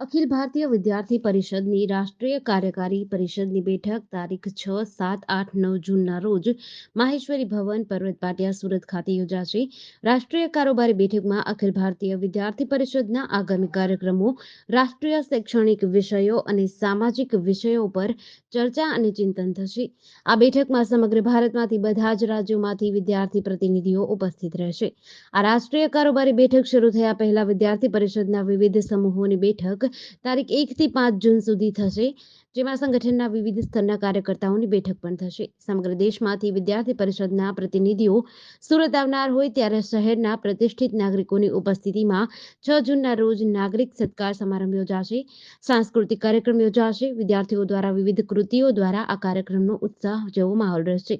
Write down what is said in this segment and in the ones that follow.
અખિલ ભારતીય વિદ્યાર્થી પરિષદની રાષ્ટ્રીય કાર્યકારી પરિષદની બેઠક તારીખ છ, સાત, આઠ, નવ જૂનના રોજ માહેશ્વરી ભવન પર્વત પાટિયા સુરત ખાતે યોજાશે. રાષ્ટ્રીય કારોબારી બેઠકમાં અખિલ ભારતીય વિદ્યાર્થી પરિષદના આગામી કાર્યક્રમો, રાષ્ટ્રીય શૈક્ષણિક વિષયો અને સામાજિક વિષયો પર ચર્ચા અને ચિંતન થશે. આ બેઠકમાં સમગ્ર ભારતમાંથી બધા જ રાજ્યોમાંથી વિદ્યાર્થી પ્રતિનિધિઓ ઉપસ્થિત રહેશે. આ રાષ્ટ્રીય કારોબારી બેઠક શરૂ થયા પહેલા વિદ્યાર્થી પરિષદના વિવિધ સમૂહોની બેઠક તારીખ એકથી પાંચ જૂન સુધી થશે, જેમાં સંગઠનના વિવિધ સ્તરના કાર્યકર્તાઓની બેઠક પણ થશે. સમગ્ર દેશમાંથી વિદ્યાર્થી પરિષદના પ્રતિનિધિઓ સુરત આવનાર હોય ત્યારે શહેરના પ્રતિષ્ઠિત નાગરિકોની ઉપસ્થિતિમાં છ જૂનના રોજ નાગરિક સત્કાર સમારંભ યોજાશે. સાંસ્કૃતિક કાર્યક્રમ યોજાશે. વિદ્યાર્થીઓ દ્વારા વિવિધ કૃતિઓ દ્વારા આ કાર્યક્રમનો ઉત્સાહ જેવો માહોલ રહેશે.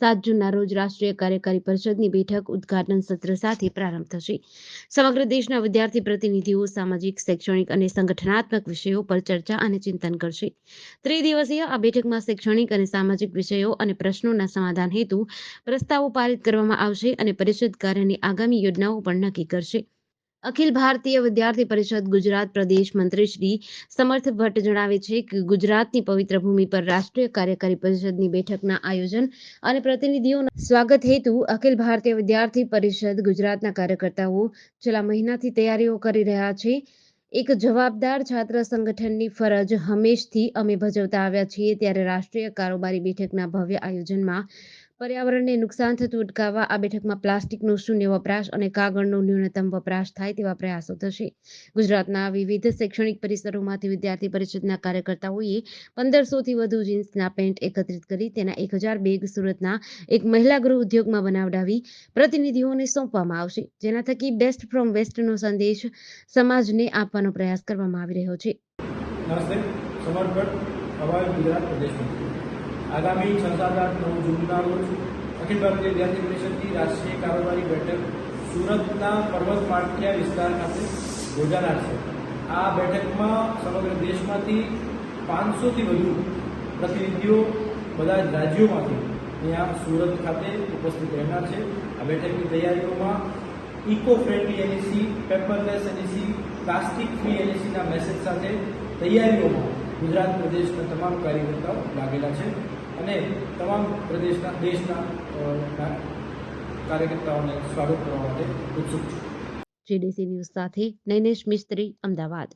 સાત જૂનના રોજ રાષ્ટ્રીય કાર્યકારી પરિષદની બેઠક ઉદ્ઘાટન સત્ર સાથે પ્રારંભ થશે. સમગ્ર દેશના વિદ્યાર્થી પ્રતિનિધિઓ સામાજિક, શૈક્ષણિક અને સંગઠનાત્મક વિષયો પર ચર્ચા અને ચિંતન કરશે. ત્રિદિવસીય આ બેઠકમાં શૈક્ષણિક અને સામાજિક વિષયો અને પ્રશ્નોના સમાધાન હેતુ પ્રસ્તાવો પારિત કરવામાં આવશે અને પરિષદ કાર્યની આગામી યોજનાઓ પણ નક્કી કરશે. અખિલ ભારતીય વિદ્યાર્થી પરિષદ ગુજરાત પ્રદેશ મંત્રી શ્રી સમર્થ ભટ્ટ જણાવે છે કે ગુજરાતની પવિત્ર ભૂમિ પર રાષ્ટ્રીય કાર્યકારી પરિષદની બેઠકના આયોજન અને પ્રતિનિધિઓના સ્વાગત હેતુ અખિલ ભારતીય વિદ્યાર્થી પરિષદ ગુજરાતના કાર્યકર્તાઓ છેલ્લા મહિનાથી તૈયારીઓ કરી રહ્યા છે. એક જવાબદાર છાત્ર સંગઠનની ફરજ હંમેશથી અમે ભજવતા આવ્યા છીએ ત્યારે રાષ્ટ્રીય કારોબારી બેઠકના ભવ્ય આયોજનમાં પર્યાવરણને નુકસાન થતું અટકાવવા આ બેઠકમાં પ્લાસ્ટિકનો શૂન્ય વપરાશ અને કાગળનો ન્યૂનતમ વપરાશ થાય તેવા પ્રયાસો થશે. ગુજરાતના વિવિધ શૈક્ષણિક પરિસરોમાંથી વિદ્યાર્થી પરિષદના કાર્યકર્તાઓએ પંદરસોથી વધુ જીન્સના પેન્ટ એકત્રિત કરી તેના એક હજાર બેગ સુરતના એક મહિલા ગૃહ ઉદ્યોગમાં બનાવડાવી પ્રતિનિધિઓને સોંપવામાં આવશે. જેના થકી બેસ્ટ ફ્રોમ વેસ્ટનો સંદેશ સમાજને આપવાનો પ્રયાસ કરવામાં આવી રહ્યો છે. આગામી છ સાત આઠ નવ જૂનના રોજ અખિલ ભારતીય વિદ્યાર્થી પરિષદની રાષ્ટ્રીય કારોબારી બેઠક સુરતના પર્વત પાટિયા વિસ્તાર ખાતે યોજાનાર છે. આ બેઠકમાં સમગ્ર દેશમાંથી પાંચસોથી વધુ પ્રતિનિધિઓ બધા રાજ્યોમાંથી અહીંયા સુરત ખાતે ઉપસ્થિત રહેનાર છે. આ બેઠકની તૈયારીઓમાં eco friendly NEC paperless NEC plastic free એનએસીના message સાથે તૈયારીઓમાં ગુજરાત પ્રદેશના તમામ કાર્યકર્તાઓ લાગેલા છે. અને તમામ પ્રદેશના, દેશના કાર્યકર્તાઓને સ્વાગત કરવા માટે ઉત્સુક છું. જીડીસી ન્યૂઝ સાથે નૈનેશ મિસ્ત્રી, અમદાવાદ.